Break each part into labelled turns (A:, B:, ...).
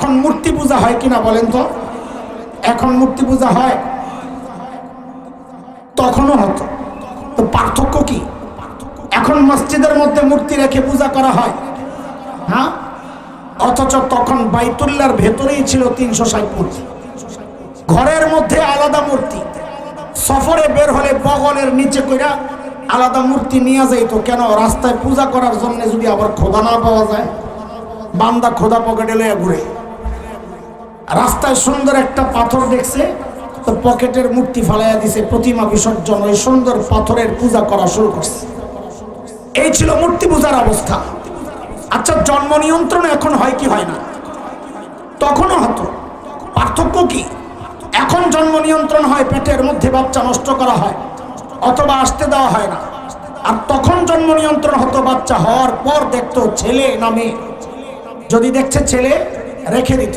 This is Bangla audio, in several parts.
A: এখন মূর্তি পূজা হয় কিনা বলেন তো? এখন মূর্তি পূজা হয়? তখনও হতো। তো পার্থক্য কি? এখন মসজিদের মধ্যে মূর্তি রেখে পূজা করা হয়। হ্যাঁ? অথচ তখন বাইতুল্লার ভেতরেই ছিল তিনশো ষাট মূর্তি। ঘরের মধ্যে আলাদা মূর্তি। সফরে বের হলে বগলের নিচে কইরা আলাদা মূর্তি নিয়ে যাইতো। কেন? রাস্তায় পূজা করার জন্য যদি আবার খোদা না পাওয়া যায়, বান্দা খোদা পকেটে লয়ে ঘুরে। রাস্তায় সুন্দর একটা পাথর দেখছে, তো পকেটের মূর্তি ফালাইয়া দিছে, প্রতিমা বিসর্জন, ওই সুন্দর পাথরের পূজা করা শুরু করছে। এই ছিল মূর্তি পূজার অবস্থা। আচ্ছা জন্ম নিয়ন্ত্রণ এখন হয় কি হয় না? তখনও হতো। পার্থক্য কি? এখন জন্ম নিয়ন্ত্রণ হয়, পেটের মধ্যে বাচ্চা নষ্ট করা হয়, অথবা আসতে দেওয়া হয় না। আর তখন জন্ম নিয়ন্ত্রণ হতো বাচ্চা হওয়ার পর দেখতো ছেলে না মেয়ে। যদি দেখছে ছেলে, রেখে দিত।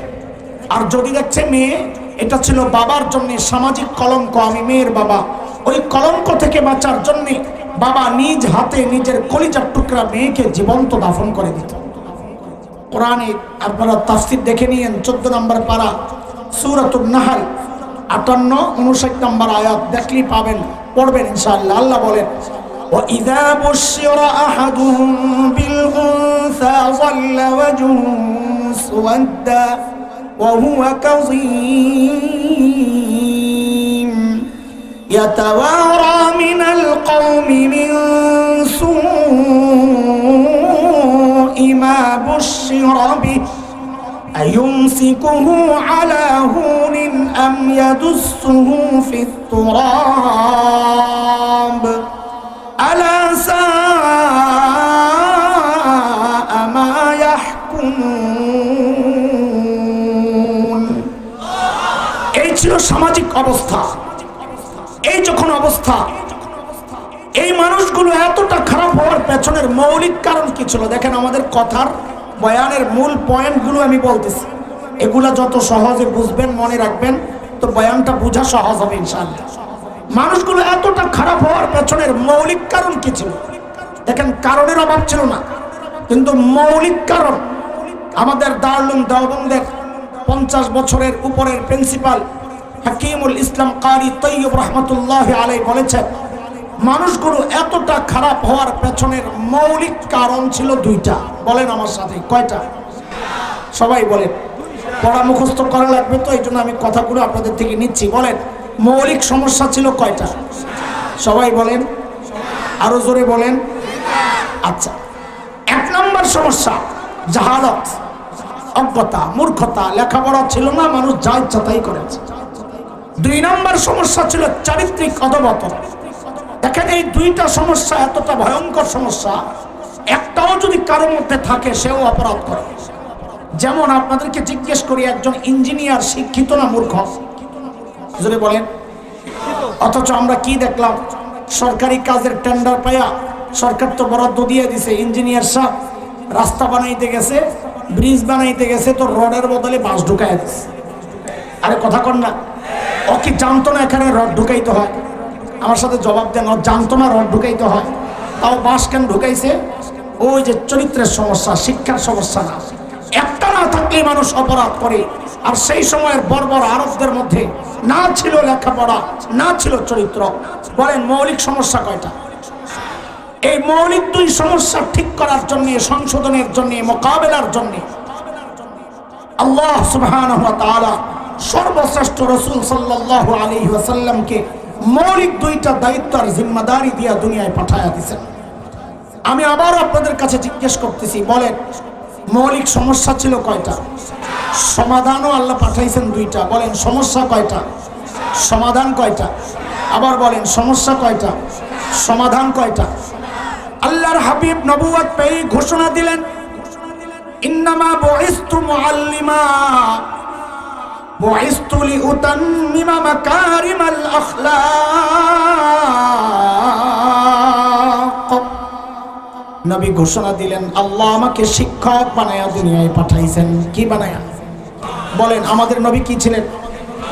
A: আর যদি দেখছে মেয়ে এটা ছিল বাবার জন্য সামাজিক কলঙ্ক আমি মেয়ের বাবা ওই কলঙ্ক থেকে বাঁচার জন্য বাবা নিজ হাতে নিজের কলিজার টুকরা মেয়েকে জীবন্ত দাফন করে দিত কোরআনে আপনারা তাফসির দেখে নিয়েন চোদ্দ নম্বর পারা সুরাতুল নাহাল আটান্ন উনষাট নম্বর আয়াত দেখলেই পাবেন পড়বেন ইনশাআল্লাহ আল্লাহ বলেন وإذا بشر أحدهم بالأنثى ظل وجهه مسودا وهو كظيم. يتوارى من القوم من سوء ما بشر به. أيمسكه على هون أم يدسه في التراب؟ ألا ساء সামাজিক অবস্থা। এই যখন অবস্থা, এই মানুষগুলো এতটা খারাপ হওয়ার পেছনের মৌলিক কারণ কি ছিল? দেখেন আমাদের কথার, বয়ানের মূল পয়েন্টগুলো আমি বলতেছি। এগুলা যত সহজে বুঝবেন, মনে রাখবেন, তো বয়ানটা বোঝা সহজ হবে ইনশাআল্লাহ। মানুষগুলো এতটা খারাপ হওয়ার পেছনের মৌলিক কারণ কি ছিল? দেখেন, কারণের অভাব ছিল না, কিন্তু মৌলিক কারণ। আমাদের দারুল দেওবন্দের পঞ্চাশ বছরের উপরের প্রিন্সিপাল হাকিমুল ইসলাম কারি তৈয়ব রহমতুল্লাহ আলাই বলেছেন, মানুষগুলো এতটা খারাপ হওয়ার পেছনের মৌলিক কারণ ছিল দুইটা। বলেন আমার সাথে, কয়টা? সবাই বলেন। পড়া মুখস্থ করা লাগবে তো এই জন্য আমি কথাগুলো আপনাদের থেকে নিচ্ছি। বলেন, মৌলিক সমস্যা ছিল কয়টা? সবাই বলেন। আরও জোরে বলেন। আচ্ছা এক নম্বর সমস্যা, জাহালত, অজ্ঞতা, মূর্খতা, লেখাপড়া ছিল না, মানুষ যা ইচ্ছা তাই করেছে। দুই নম্বর সমস্যা ছিল চারিত্রিক অধবতন দেখেন এই দুইটা সমস্যা এতটা ভয়ঙ্কর সমস্যা, একটাও যদি কারোর মধ্যে থাকে, সেও অপরাধ করে। যেমন আপনাদেরকে জিজ্ঞেস করি, একজন ইঞ্জিনিয়ার শিক্ষিত না মূর্খ? যদি বলেন। অথচ আমরা কি দেখলাম? সরকারি কাজের টেন্ডার পায়া সরকার তো বরাদ্দ দিয়ে দিছে, ইঞ্জিনিয়ার সাহেব রাস্তা বানাইতে গেছে ব্রিজ বানাইতে গেছে, তো রডের বদলে বাস ঢুকায় দিছে। আরে কথা কর না। ও কি জানতো না এখানে রড ঢুকাইতে হয়। আমার সাথে জবাব দেন, ও জানতো না রড ঢুকাইতে হয়। তাও বাঁশ কেন ঢুকাইছে? ওই যে চরিত্রের সমস্যা, শিক্ষার সমস্যা না। একটা না থাকলেই মানুষ অপরাধ করে। আর সেই সময়ের বর্বর আরবদের মধ্যে না ছিল লেখাপড়া, না ছিল চরিত্র। বলেন, মৌলিক সমস্যা কয়টা? এই মৌলিক দুই সমস্যা ঠিক করার জন্য, সংশোধনের জন্য, মোকাবেলার জন্য আল্লাহ সুবহানাহু ওয়া তাআলা সর্বশ্রেষ্ঠ রসুল সাল্লাল্লাহু আলাইহি ওয়াসাল্লামকে মৌলিক দুইটা দায়িত্ব আর জিম্মাদারি দিয়া দুনিয়ায় পাঠায়া দিয়েছেন আমি আবার আপনাদের কাছে জিজ্ঞেস করতেছি, বলেন, মৌলিক সমস্যা ছিল কয়টা? সমাধানও আল্লাহ পাঠাইছেন দুইটা। বলেন, সমস্যা কয়টা? সমাধান কয়টা? আবার বলেন, সমস্যা কয়টা? সমাধান কয়টা? আল্লাহর হাবিব নবুয়াত পেয়ে ঘোষণা দিলেন, ইন্নামা বুইস্তু মুআল্লিমা। বুইস্তু লিউতাম্মিমা মাকারিমাল আখলাক। নবী ঘোষণা দিলেন, আল্লাহ আমাকে শিক্ষক বানায়া দুনিয়ায় পাঠাইছেন। কি বানায়া? বলেন, আমাদের নবী কি ছিলেন?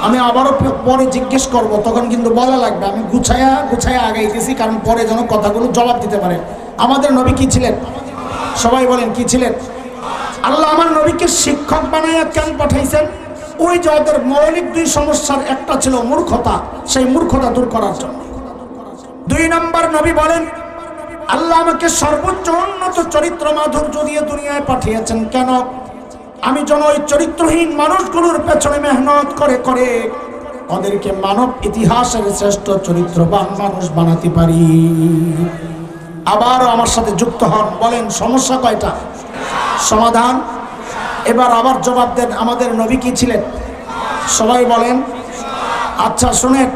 A: আমি আবারও পরে জিজ্ঞেস করব, তখন কিন্তু বলা লাগবে। আমি গুছায়া গুছায়া আগাইতেছি, কারণ পরে যেন কথাগুলো জবাব দিতে পারে। আমাদের নবী কি ছিলেন? সবাই বলেন, কি ছিলেন? আল্লাহ আমার নবীকে শিক্ষক বানাইয়া কেন পাঠাইছেন? ওই যে ওদের মৌলিক দুই সমস্যার একটা ছিল মূর্খতা, সেই মূর্খতা দূর করার জন্য। দুই নম্বর নবী বলেন, আল্লাহ আমাকে সর্বোচ্চ উন্নত চরিত্র মাধুর্য দিয়ে দুনিয়ায় পাঠিয়েছেন। কেন? আমি যেন ওই চরিত্রহীন মানুষগুলোর পেছনে মেহনত করে করে ওদেরকে মানব ইতিহাসের শ্রেষ্ঠ চরিত্রবান মানুষ বানাতে পারি। আবারও আমার সাথে যুক্ত হন, বলেন, সমস্যা কয়টা? সমাধান? এবার আবার জবাব দেন আমাদের নবী কি ছিলেন? সবাই বলেন। আচ্ছা শুনে